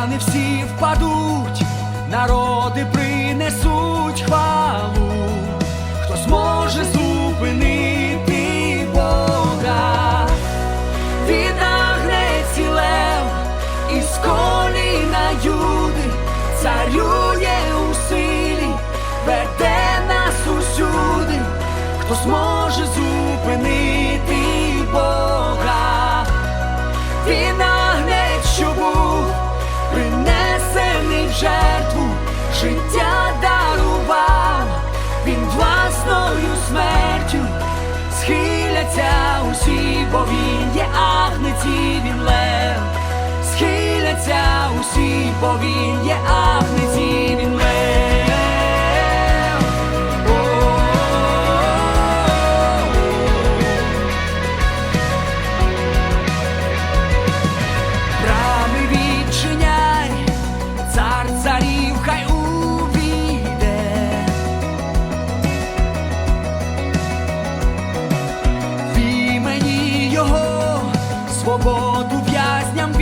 Титани всі впадуть, народи принесуть хвалу, хто зможе зупинити Бога, віднагнеться лев із коліна юди, царює у силі, веде нас усюди, хто зможе зупинити. бо він є агнеці він лев, схиляться усі, бо він є агнеці свободу в'язням.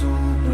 so